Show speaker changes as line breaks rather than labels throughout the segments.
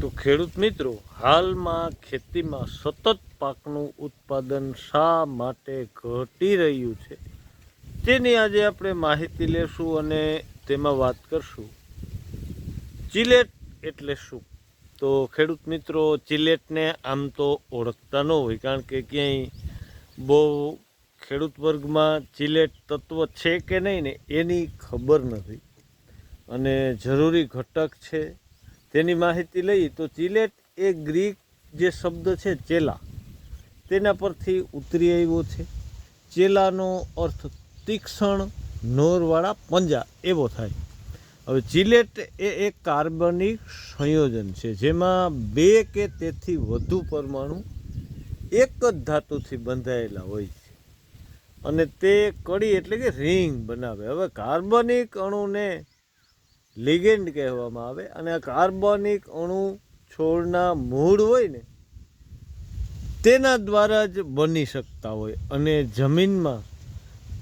તો ખેડૂત મિત્રો, હાલમાં ખેતીમાં સતત પાકનું ઉત્પાદન શા માટે ઘટી રહ્યું છે? તેની આજે આપણે માહિતી લેશું અને તેમાં વાત કરશું. ચિલેટ એટલે શું? તો ખેડૂત મિત્રો, ચિલેટને આમ તો ઓળખતા ન હોય, કારણ કે ક્યાંય બહુ ખેડૂત વર્ગમાં ચિલેટ તત્વ છે કે નહીં ને એની ખબર નથી. અને જરૂરી ઘટક છે તેની માહિતી લઈએ તો ચિલેટ એ ગ્રીક જે શબ્દ છે ચેલા, તેના પરથી ઉતરી આવ્યો છે. ચેલાનો અર્થ તીક્ષ્ણ, નોરવાળા પંજા એવો થાય. હવે ચિલેટ એ એક કાર્બનિક સંયોજન છે, જેમાં બે કે તેથી વધુ પરમાણુ એક જ ધાતુથી બંધાયેલા હોય છે. અને તે કડી એટલે કે રિંગ બનાવે. હવે કાર્બનિક અણુને લિગેન્ડ કહેવામાં આવે અને આ કાર્બનિક અણુ છોડના મૂળ હોય ને, તેના દ્વારા જ બની શકતા હોય અને જમીનમાં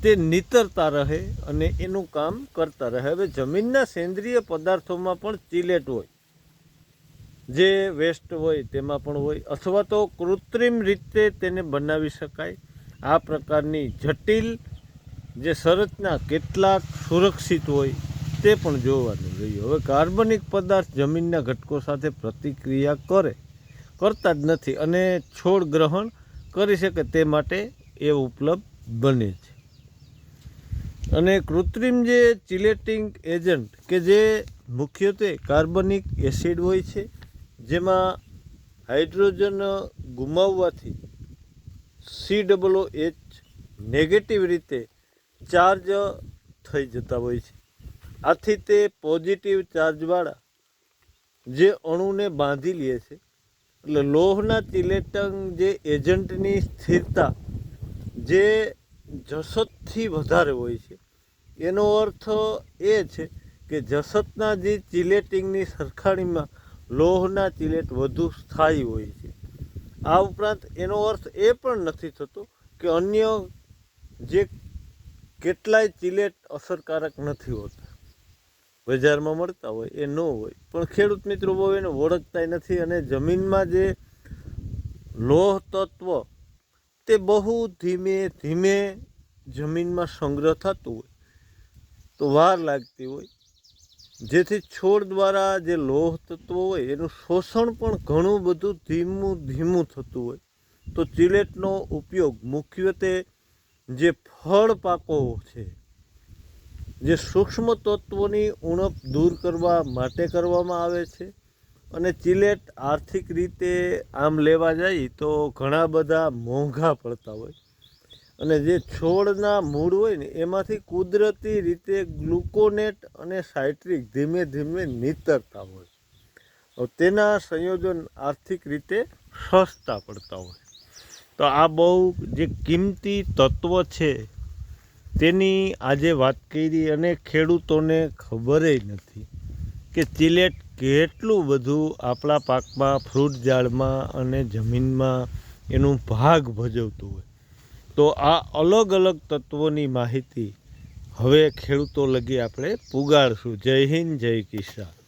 તે નીતરતા રહે અને એનું કામ કરતા રહે. હવે જમીનના સેન્દ્રિય પદાર્થોમાં પણ ચિલેટ હોય, જે વેસ્ટ હોય તેમાં પણ હોય, અથવા તો કૃત્રિમ રીતે તેને બનાવી શકાય. આ પ્રકારની જટિલ જે સંરચના કેટલાક સુરક્ષિત હોય તે પણ જોવાનું રહ્યું. હવે કાર્બનિક પદાર્થ જમીનના ઘટકો સાથે પ્રતિક્રિયા કરે, કરતા જ નથી અને છોડ ગ્રહણ કરી શકે તે માટે એ ઉપલબ્ધ બને છે. અને કૃત્રિમ જે ચિલેટિંગ એજન્ટ કે જે મુખ્યત્વે કાર્બનિક એસિડ હોય છે, જેમાં હાઇડ્રોજન ગુમાવવાથી સી ડબલ એચ નેગેટિવ રીતે ચાર્જ થઈ જતા હોય છે. આથી તે પોઝિટિવ ચાર્જવાળા જે અણુને બાંધી લે છે. એટલે લોહના ચિલેટંગ જે એજન્ટની સ્થિરતા જે જસતથી વધારે હોય છે. એનો અર્થ એ છે કે જસતના જે ચિલેટિંગની સરખામણીમાં લોહના ચિલેટ વધુ સ્થાયી હોય છે. આ ઉપરાંત એનો અર્થ એ પણ નથી થતો કે અન્ય જે કેટલાય ચિલેટ અસરકારક નથી હોતા. બજારમાં મળતા હોય એ ન હોય. પણ ખેડૂત મિત્રો, બહુ એને ઓળખતા નથી અને જમીનમાં જે લોહ તત્વ તે બહુ ધીમે ધીમે જમીનમાં સંગ્રહ થતું હોય. તો વાર લાગતી હોય. જેથી છોડ દ્વારા જે લોહ તત્વો હોય એનું શોષણ પણ ઘણું બધું ધીમું ધીમું થતું હોય. તો ચિલેટનો ઉપયોગ મુખ્યત્વે જે ફળ પાકો છે જે સૂક્ષ્મ તત્વોની ઉણપ દૂર કરવા માટે કરવામાં આવે છે અને ચિલેટ આર્થિક રીતે આમ લેવા જઈએ તો ઘણા બધા મોંઘા પડતા હોય. અને જે છોડના મૂળ હોય ને, એમાંથી કુદરતી રીતે ગ્લુકોનેટ અને સાઇટ્રિક ધીમે ધીમે નીતરતા હોય. તેના સંયોજન આર્થિક રીતે સસ્તા પડતા હોય. તો આ બહુ જે કિંમતી તત્વ છે તેની આજે વાત કરી અને ખેડૂતોને ખબર નથી કે ચિલેટ કેટલું બધું આપણા પાકમાં, ફ્રૂટ ઝાડમાં અને જમીનમાં એનું ભાગ ભજવતું હોય. તો આ અલગ અલગ તત્વોની માહિતી હવે ખેડૂતો લગી આપણે પુગાડશું. જય હિન્દ, જય કિસાન.